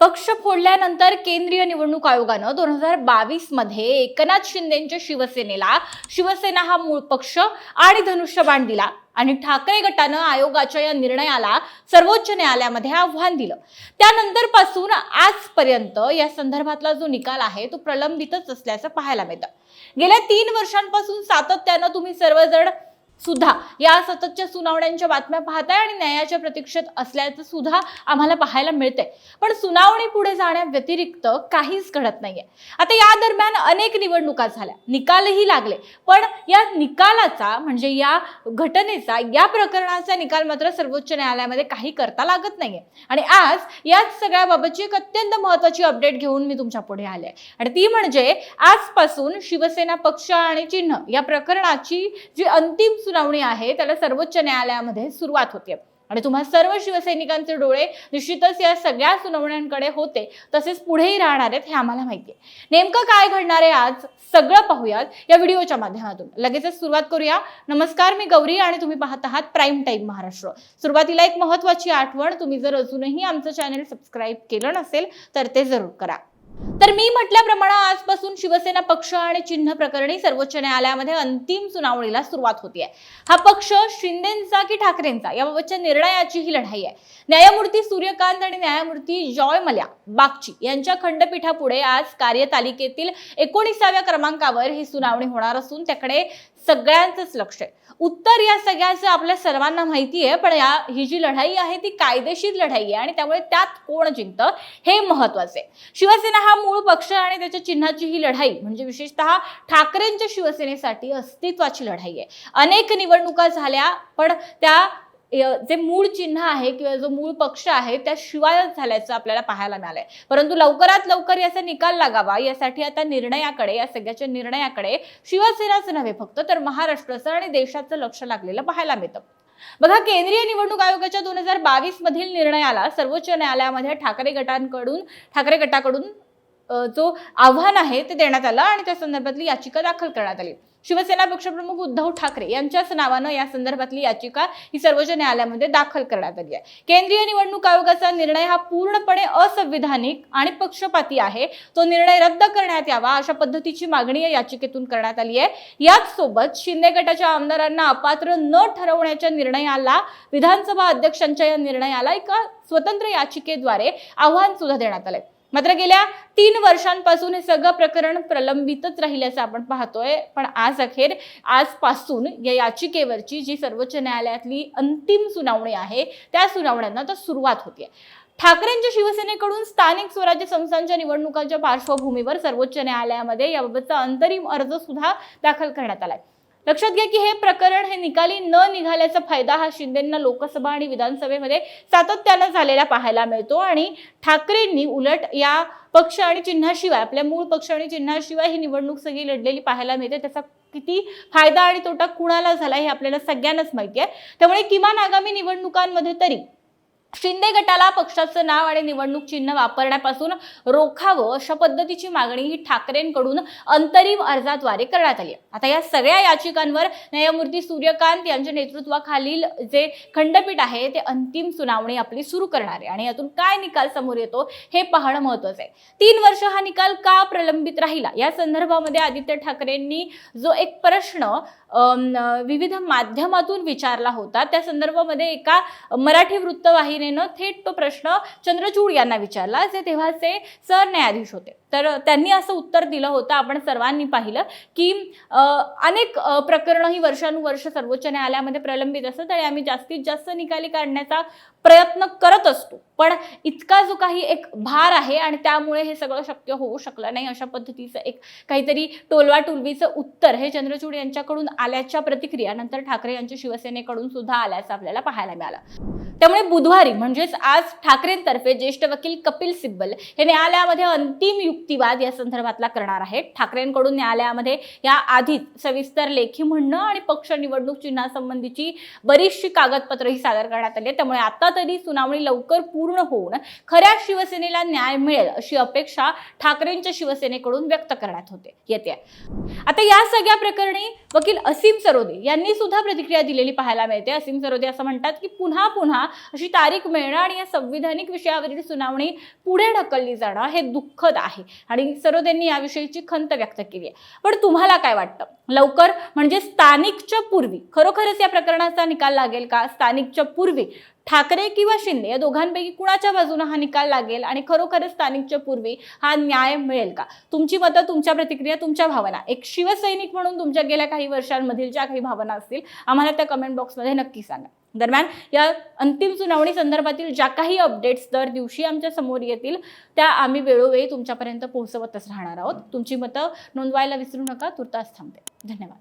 पक्ष फोडल्यानंतर केंद्रीय निवडणूक आयोगानं दोन हजार बावीसमध्ये एकनाथ शिंदेच्या शिवसेनेला शिवसेना हा मूळ पक्ष आणि धनुष्यबाण दिला. आणि ठाकरे गटानं आयोगाच्या या निर्णयाला सर्वोच्च न्यायालयामध्ये आव्हान दिलं. त्यानंतरपासून आजपर्यंत या संदर्भातला जो निकाल आहे तो प्रलंबितच असल्याचं पाहायला मिळतं. गेल्या तीन वर्षांपासून सातत्यानं तुम्ही सर्वजण सुद्धा या सततच्या सुनावण्यांच्या बातम्या पाहताय आणि न्यायाच्या प्रतीक्षेत असल्याचं सुद्धा आम्हाला पाहायला मिळतंय. पण सुनावणी पुढे जाण्या व्यतिरिक्त काहीच घडत नाहीये. आता या दरम्यान अनेक निवडणुका झाल्या. निकालही लागले. पण या निकालाचा म्हणजे या घटनेचा या प्रकरणाचा निकाल मात्र सर्वोच्च न्यायालयामध्ये काही करता लागत नाहीये. आणि आज याच सगळ्याबाबतची एक अत्यंत महत्वाची अपडेट घेऊन मी तुमच्यापुढे आले आणि ती म्हणजे आजपासून शिवसेना पक्ष आणि चिन्ह या प्रकरणाची जी अंतिम सुनावणी आहे त्याला सर्वोच्च न्यायालयामध्ये सुरुवात होते. आणि तुम्हा सर्व शिवसैनिकांचे डोळे निश्चितच या सगळ्या सुनावण्यांकडे होते तसेच पुढेही राहणार आहेत हे आम्हाला माहिती आहे. नेमकं काय घडणार आहे आज सगळं पाहूयात या व्हिडिओच्या माध्यमातून. लगेचच सुरुवात करूया. नमस्कार मी गौरी आणि तुम्ही पाहत आहात प्राईम टाईम महाराष्ट्र सुरुवातीला एक महत्वाची आठवण तुम्ही जर अजूनही आमचं चॅनल सबस्क्राईब केलं नसेल तर ते जरूर करा. तर मी म्हटल्याप्रमाणे आजपासून शिवसेना पक्ष आणि चिन्ह प्रकरणी सर्वोच्च न्यायालयामध्ये अंतिम सुनावणीला सुरुवात होती आहे हा पक्ष शिंदेचा की ठाकरेंचा याबाबतच्या निर्णयाची ही लढाई आहे. न्यायमूर्ती सूर्यकांत आणि न्यायमूर्ती जॉय मल्या बागची यांच्या खंडपीठापुढे आज कार्यतालिकेतील एकोणीसाव्या क्रमांकावर ही सुनावणी होणार असून त्याकडे सगळ्यांचंच लक्ष आहे. उत्तर या सगळ्याचं आपल्या सर्वांना माहिती आहे पण या ही जी लढाई आहे ती कायदेशीर लढाई आहे आणि त्यामुळे त्यात कोण जिंकतं हे महत्वाचं आहे. शिवसेना हा मूळ पक्ष आणि त्याच्या चिन्हाची ही लढाई म्हणजे विशेषतः ठाकरेंच्या शिवसेनेसाठी अस्तित्वाची लढाई आहे. अनेक निवडणुका झाल्या पण त्या य- जे मूळ चिन्ह आहे किंवा जो मूळ पक्ष आहे त्या शिवायच झाल्याचं आपल्याला पाहायला मिळालंय. परंतु लवकरात लवकर याचा निकाल लागावा यासाठी आता निर्णयाकडे या सगळ्याच्या निर्णयाकडे शिवसेनाच नव्हे फक्त तर महाराष्ट्राचं आणि देशाचं लक्ष लागलेलं पाहायला मिळतं. बघा केंद्रीय निवडणूक आयोगाच्या दोन हजार बावीस मधील निर्णयाला सर्वोच्च न्यायालयामध्ये ठाकरे गटांकडून ठाकरे गटाकडून जो आव्हान आहे ते देण्यात आलं आणि त्या संदर्भातली याचिका दाखल करण्यात आली. शिवसेना पक्षप्रमुख उद्धव ठाकरे यांच्याच नावानं या संदर्भातली याचिका ही सर्वोच्च न्यायालयामध्ये दाखल करण्यात आली आहे. केंद्रीय निवडणूक आयोगाचा निर्णय हा पूर्णपणे असंविधानिक आणि पक्षपाती आहे. तो निर्णय रद्द करण्यात यावा अशा पद्धतीची मागणी या याचिकेतून करण्यात आली आहे. याच सोबत शिंदे गटाच्या आमदारांना अपात्र न ठरवण्याच्या निर्णयाला विधानसभा अध्यक्षांच्या या निर्णयाला एका स्वतंत्र याचिकेद्वारे आव्हान सुद्धा देण्यात आलंय. मात्र गेल्या तीन वर्षांपासून हे सगळं प्रकरण प्रलंबितच राहिल्याचं आपण पाहतोय. पण आज अखेर आजपासून या याचिकेवरची जी सर्वोच्च न्यायालयातली अंतिम सुनावणी आहे त्या सुनावण्यांना तर सुरुवात होते ठाकरेंच्या शिवसेनेकडून स्थानिक स्वराज्य संस्थांच्या निवडणुकांच्या पार्श्वभूमीवर सर्वोच्च न्यायालयामध्ये याबाबतचा अंतरिम अर्ज सुद्धा दाखल करण्यात आलाय. लक्षात घ्या की हे प्रकरण हे निकाली न निघाल्याचा फायदा हा शिंदेंना लोकसभा आणि विधानसभेमध्ये सातत्यानं झालेला पाहायला मिळतो. आणि ठाकरेंनी उलट या पक्ष आणि चिन्हाशिवाय आपल्या मूळ पक्ष आणि चिन्हाशिवाय ही निवडणूक सगळी लढलेली पाहायला मिळते. त्याचा किती फायदा आणि तोटा कुणाला झाला हे आपल्याला सगळ्यांनाच माहिती आहे. त्यामुळे किमान आगामी निवडणुकांमध्ये तरी शिंदे गटाला पक्षाचं नाव आणि निवडणूक चिन्ह वापरण्यापासून रोखावं अशा पद्धतीची मागणी ही ठाकरेंकडून अंतरिम अर्जाद्वारे करण्यात आली आहे. आता या सगळ्या याचिकांवर न्यायमूर्ती सूर्यकांत यांच्या नेतृत्वाखालील जे खंडपीठ आहे ते अंतिम सुनावणी आपली सुरू करणार आहे. आणि यातून काय निकाल समोर येतो हे पाहणं महत्वाचं आहे. तीन वर्ष हा निकाल का प्रलंबित राहिला? या संदर्भामध्ये आदित्य ठाकरेंनी जो एक प्रश्न विविध माध्यमातून विचारला होता त्या संदर्भामध्ये एका मराठी वृत्तवाहिनीनं थेट तो प्रश्न चंद्रचूड यांना विचारला जे तेव्हाचे सरन्यायाधीश होते. तर त्यांनी असं उत्तर दिलं होतं आपण सर्वांनी पाहिलं की अनेक प्रकरणं ही वर्षानुवर्ष सर्वोच्च न्यायालयामध्ये प्रलंबित असतात आणि आम्ही जास्तीत जास्त निकाली काढण्याचा प्रयत्न करत असतो. पण इतका जो काही एक भार आहे आणि त्यामुळे हे सगळं शक्य होऊ शकलं नाही अशा पद्धतीचं एक काहीतरी टोलवा टोलवीचं उत्तर हे चंद्रचूड यांच्याकडून आल्याच्या प्रतिक्रिया नंतर ठाकरे यांच्या शिवसेनेकडून सुद्धा आल्याचं आपल्याला पाहायला मिळालं. त्यामुळे बुधवारी म्हणजेच आज ठाकरेंतर्फे ज्येष्ठ वकील कपिल सिब्बल हे न्यायालयामध्ये अंतिम युक्तिवाद या संदर्भातला करणार आहेत. ठाकरेंकडून न्यायालयामध्ये या आधीच सविस्तर लेखी म्हणणं आणि पक्ष निवडणूक चिन्हासंबंधीची बरीचशी कागदपत्रं ही सादर करण्यात आली त्यामुळे आता तरी सुनावणी लवकर पूर्ण होऊन खऱ्या शिवसेनेला न्याय मिळेल अशी अपेक्षा ठाकरेंच्या शिवसेनेकडून व्यक्त करण्यात होते. येते. आता या सगळ्या प्रकरणी वकील असीम सरोदे यांनी सुद्धा प्रतिक्रिया दिलेली पाहायला मिळते. असीम सरोदे असं म्हणतात की पुन्हा पुन्हा अशी तारीख मिळणं आणि या संविधानिक विषयावरील सुनावणी पुढे ढकलली जाणं हे दुःखद आहे आणि सरोदेंनी याविषयीची खंत व्यक्त केली आहे. पण तुम्हाला काय वाटतं? लवकर म्हणजे स्थानिकच्या पूर्वी खरोखरच या प्रकरणाचा निकाल लागेल का? स्थानिकच्या पूर्वी ठाकरे किंवा शिंदे या दोघांपैकी कुणाच्या बाजूने हा निकाल लागेल आणि खरोखरच स्थानिकच्या पूर्वी हा न्याय मिळेल का? तुमची मतं तुमच्या प्रतिक्रिया तुमच्या भावना. एक शिवसैनिक म्हणून तुमच्या गेल्या काही वर्षांमधील ज्या काही भावना असतील आम्हाला त्या कमेंट बॉक्समध्ये नक्की सांगा. दरम्यान या अंतिम सुनावणी संदर्भातील ज्या काही अपडेट्स दर दिवशी आमच्यासमोर येतील त्या आम्ही वेळोवेळी तुमच्यापर्यंत पोहोचवतच राहणार आहोत. तुमची मतं नोंदवायला विसरू नका. तुर्तास थांबते. धन्यवाद.